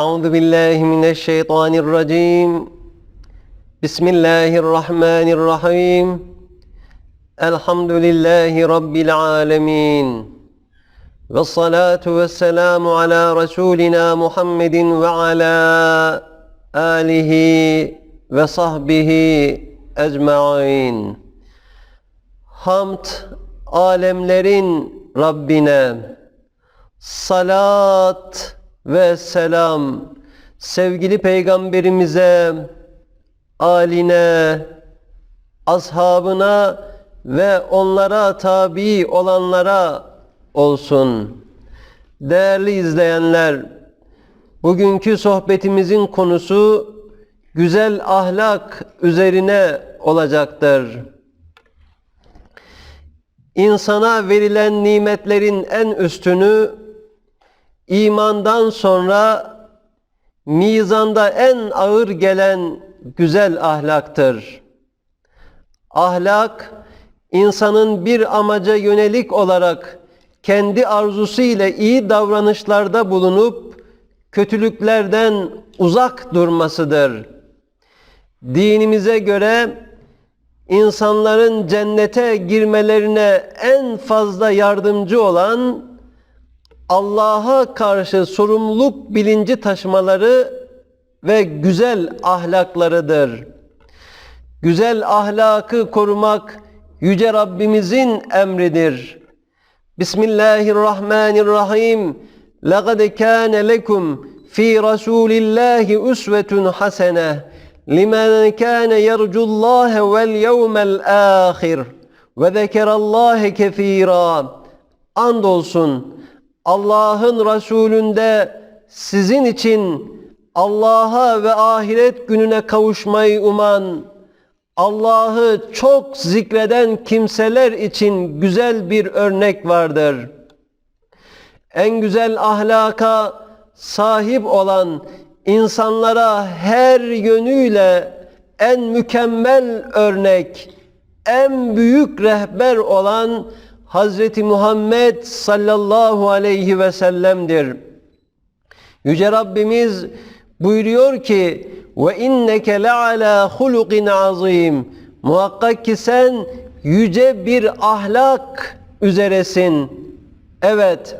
أعوذ بالله من الشيطان الرجيم بسم الله الرحمن الرحيم الحمد لله رب العالمين والصلاة والسلام على رسولنا محمد وعلى آله وصحبه أجمعين Hamd alemlerin Rabbine salat ve selam sevgili peygamberimize, aline, ashabına ve onlara tabi olanlara olsun. Değerli izleyenler, bugünkü sohbetimizin konusu güzel ahlak üzerine olacaktır. İnsana verilen nimetlerin en üstünü imandan sonra mizanda en ağır gelen güzel ahlaktır. Ahlak insanın bir amaca yönelik olarak kendi arzusu ile iyi davranışlarda bulunup kötülüklerden uzak durmasıdır. Dinimize göre insanların cennete girmelerine en fazla yardımcı olan Allah'a karşı sorumluluk bilinci taşımaları ve güzel ahlaklarıdır. Güzel ahlakı korumak yüce Rabbimizin emridir. Bismillahirrahmanirrahim. لَقَدْ كَانَ لَكُمْ فِي رَسُولِ اللّٰهِ اُسْوَةٌ حَسَنَةٌ لِمَنْ كَانَ يَرْجُ اللّٰهَ وَالْيَوْمَ الْآخِرِ وَذَكَرَ اللّٰهِ كَثِيرًا Andolsun Allah'ın Resulünde sizin için Allah'a ve ahiret gününe kavuşmayı uman, Allah'ı çok zikreden kimseler için güzel bir örnek vardır. En güzel ahlaka sahip olan insanlara her yönüyle en mükemmel örnek, en büyük rehber olan Hazreti Muhammed sallallahu aleyhi ve sellem'dir. Yüce Rabbimiz buyuruyor ki ve inneke leala hulukin azim. Muhakkak ki sen yüce bir ahlak üzeresin. Evet,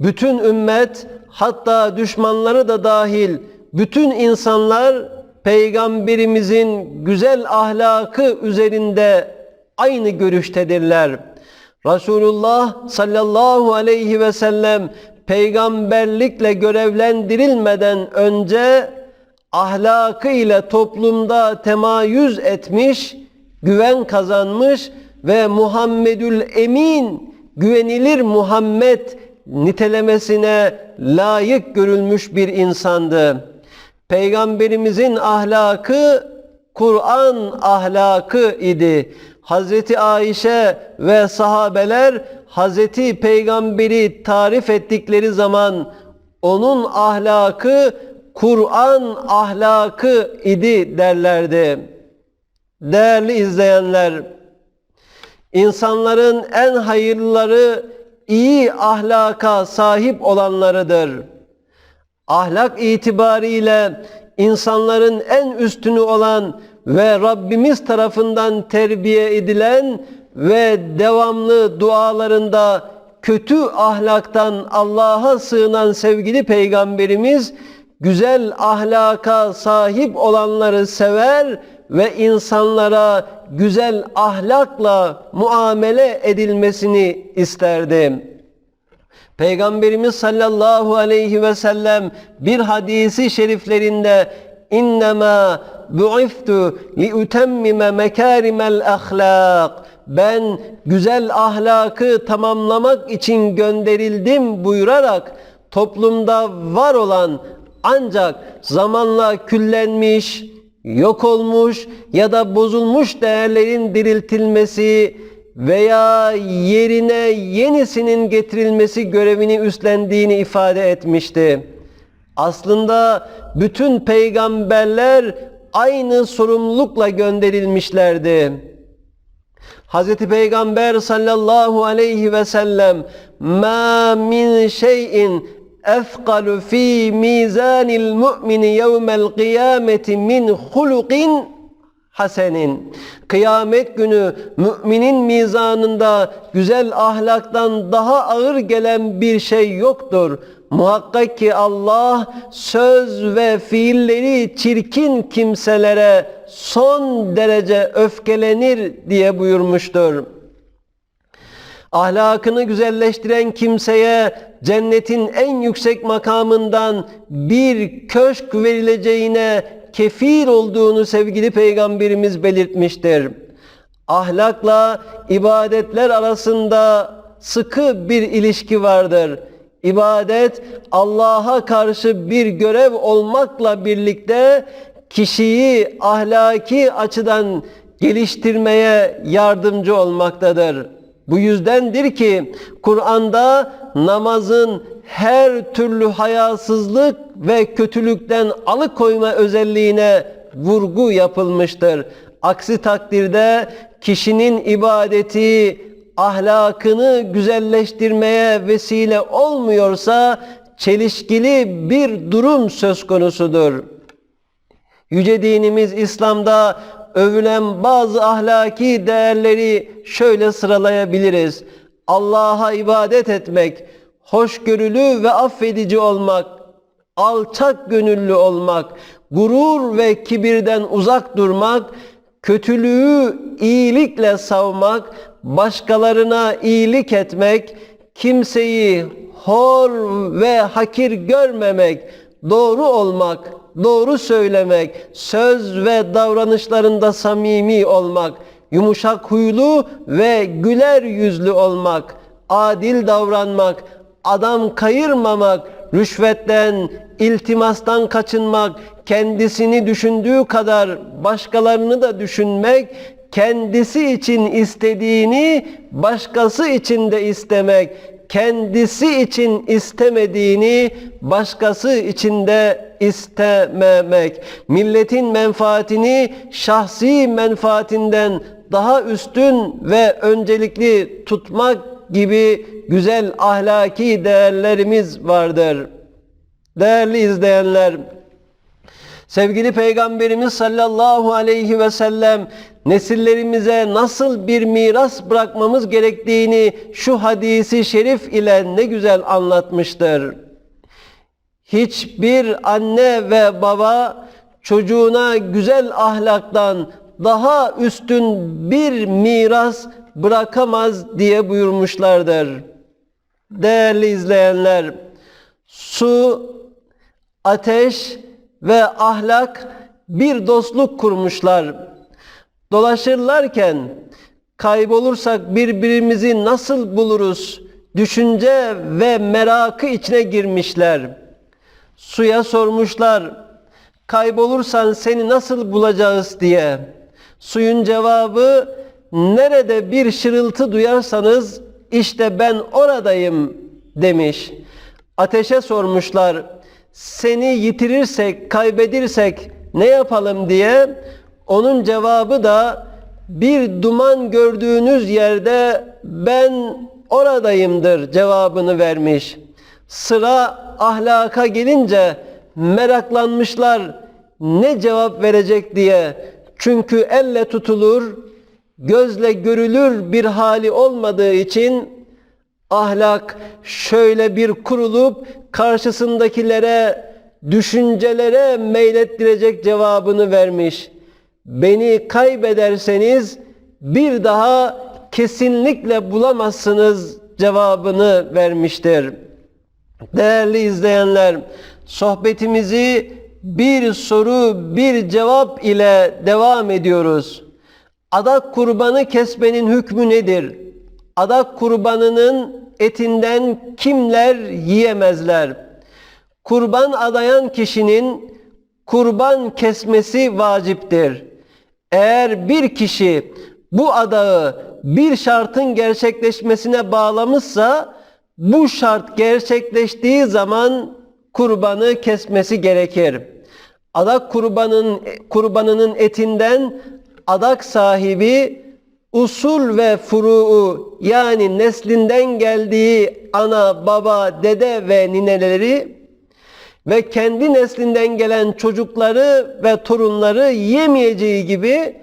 bütün ümmet hatta düşmanları da dahil bütün insanlar peygamberimizin güzel ahlakı üzerinde aynı görüştedirler. Resulullah sallallahu aleyhi ve sellem peygamberlikle görevlendirilmeden önce ahlakıyla toplumda temayüz etmiş, güven kazanmış ve Muhammedül Emin, güvenilir Muhammed nitelemesine layık görülmüş bir insandı. Peygamberimizin ahlakı Kur'an ahlakı idi. Hazreti Ayşe ve sahabeler Hazreti Peygamberi tarif ettikleri zaman onun ahlakı Kur'an ahlakı idi derlerdi. Değerli izleyenler, insanların en hayırlıları iyi ahlaka sahip olanlarıdır. Ahlak itibariyle insanların en üstünü olan ve Rabbimiz tarafından terbiye edilen ve devamlı dualarında kötü ahlaktan Allah'a sığınan sevgili peygamberimiz güzel ahlaka sahip olanları sever ve insanlara güzel ahlakla muamele edilmesini isterdi. Peygamberimiz sallallahu aleyhi ve sellem bir hadisi şeriflerinde innema bu'iftu li utemmime mekarimel ahlak ben güzel ahlakı tamamlamak için gönderildim buyurarak toplumda var olan ancak zamanla küllenmiş, yok olmuş ya da bozulmuş değerlerin diriltilmesi veya yerine yenisinin getirilmesi görevini üstlendiğini ifade etmişti. Aslında bütün peygamberler aynı sorumlulukla gönderilmişlerdi. Hz. Peygamber sallallahu aleyhi ve sellem ma min şeyin efkalu fi mizanil mu'mini yevmel kıyameti min hulukin hasenin. Kıyamet günü müminin mizanında güzel ahlaktan daha ağır gelen bir şey yoktur. Muhakkak ki Allah söz ve fiilleri çirkin kimselere son derece öfkelenir diye buyurmuştur. Ahlakını güzelleştiren kimseye cennetin en yüksek makamından bir köşk verileceğine kefil olduğunu sevgili peygamberimiz belirtmiştir. Ahlakla ibadetler arasında sıkı bir ilişki vardır. İbadet Allah'a karşı bir görev olmakla birlikte kişiyi ahlaki açıdan geliştirmeye yardımcı olmaktadır. Bu yüzdendir ki Kur'an'da namazın her türlü hayasızlık ve kötülükten alıkoyma özelliğine vurgu yapılmıştır. Aksi takdirde kişinin ibadeti ahlakını güzelleştirmeye vesile olmuyorsa çelişkili bir durum söz konusudur. Yüce dinimiz İslam'da övülen bazı ahlaki değerleri şöyle sıralayabiliriz. Allah'a ibadet etmek, hoşgörülü ve affedici olmak, alçak gönüllü olmak, gurur ve kibirden uzak durmak, kötülüğü iyilikle savmak, başkalarına iyilik etmek, kimseyi hor ve hakir görmemek, doğru olmak, doğru söylemek, söz ve davranışlarında samimi olmak, yumuşak huylu ve güler yüzlü olmak, adil davranmak, adam kayırmamak, rüşvetten, iltimastan kaçınmak, kendisini düşündüğü kadar başkalarını da düşünmek, kendisi için istediğini başkası için de istemek, kendisi için istemediğini başkası için de istememek, milletin menfaatini şahsi menfaatinden daha üstün ve öncelikli tutmak gibi güzel ahlaki değerlerimiz vardır. Değerli izleyenler, sevgili Peygamberimiz sallallahu aleyhi ve sellem nesillerimize nasıl bir miras bırakmamız gerektiğini şu hadisi şerif ile ne güzel anlatmıştır. Hiçbir anne ve baba çocuğuna güzel ahlaktan daha üstün bir miras bırakamaz diye buyurmuşlardır. Değerli izleyenler, su, ateş ve ahlak bir dostluk kurmuşlar. Dolaşırlarken kaybolursak birbirimizi nasıl buluruz? Düşünce ve merakı içine girmişler. Suya sormuşlar, kaybolursan seni nasıl bulacağız diye. Suyun cevabı, nerede bir şırıltı duyarsanız işte ben oradayım demiş. Ateşe sormuşlar, seni yitirirsek, kaybedirsek ne yapalım diye. Onun cevabı da bir duman gördüğünüz yerde ben oradayımdır cevabını vermiş. Sıra ahlaka gelince meraklanmışlar ne cevap verecek diye. Çünkü elle tutulur, gözle görülür bir hali olmadığı için ahlak şöyle bir kurulup karşısındakilere, düşüncelere meylettirecek cevabını vermiş. Beni kaybederseniz bir daha kesinlikle bulamazsınız cevabını vermiştir. Değerli izleyenler, sohbetimizi bir soru, bir cevap ile devam ediyoruz. Adak kurbanı kesmenin hükmü nedir? Adak kurbanının etinden kimler yiyemezler? Kurban adayan kişinin kurban kesmesi vaciptir. Eğer bir kişi bu adağı bir şartın gerçekleşmesine bağlamışsa bu şart gerçekleştiği zaman kurbanı kesmesi gerekir. Adak kurbanın kurbanının etinden adak sahibi usul ve furu'u yani neslinden geldiği ana, baba, dede ve nineleri ve kendi neslinden gelen çocukları ve torunları yemeyeceği gibi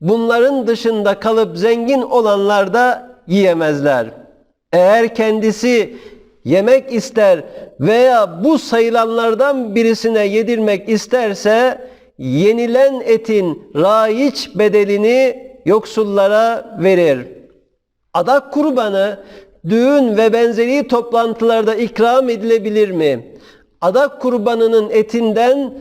bunların dışında kalıp zengin olanlar da yiyemezler. Eğer kendisi yemek ister veya bu sayılanlardan birisine yedirmek isterse yenilen etin raiç bedelini yoksullara verir. Adak kurbanı düğün ve benzeri toplantılarda ikram edilebilir mi? Adak kurbanının etinden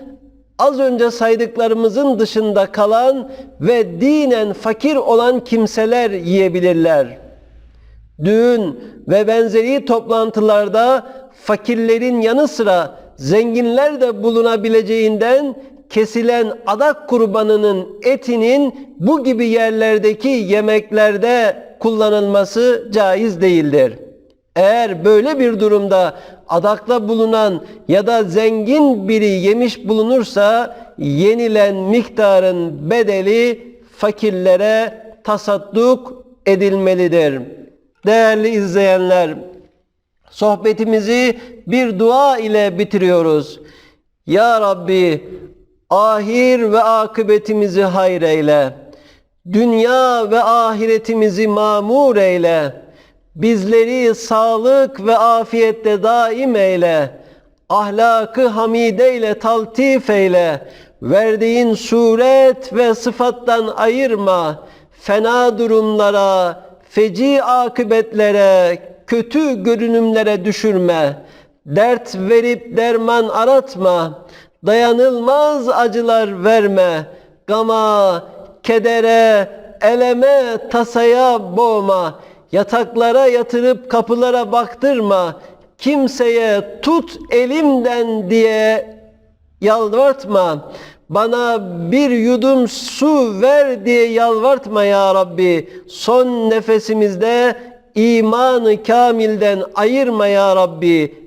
az önce saydıklarımızın dışında kalan ve dinen fakir olan kimseler yiyebilirler. Düğün ve benzeri toplantılarda fakirlerin yanı sıra zenginler de bulunabileceğinden kesilen adak kurbanının etinin bu gibi yerlerdeki yemeklerde kullanılması caiz değildir. Eğer böyle bir durumda adakta bulunan ya da zengin biri yemiş bulunursa yenilen miktarın bedeli fakirlere tasadduk edilmelidir. Değerli izleyenler, sohbetimizi bir dua ile bitiriyoruz. Ya Rabbi, ahir ve akıbetimizi hayır eyle. Dünya ve ahiretimizi mamur eyle. Bizleri sağlık ve afiyette daim eyle. Ahlakı hamideyle taltif eyle. Verdiğin suret ve sıfattan ayırma. Fena durumlara, feci akıbetlere, kötü görünümlere düşürme. Dert verip derman aratma. Dayanılmaz acılar verme. Gama, kedere, eleme, tasaya boğma. Yataklara yatırıp kapılara baktırma. Kimseye tut elimden diye yalvartma. Bana bir yudum su ver diye yalvartma ya Rabbi. Son nefesimizde imanı kamilden ayırma ya Rabbi.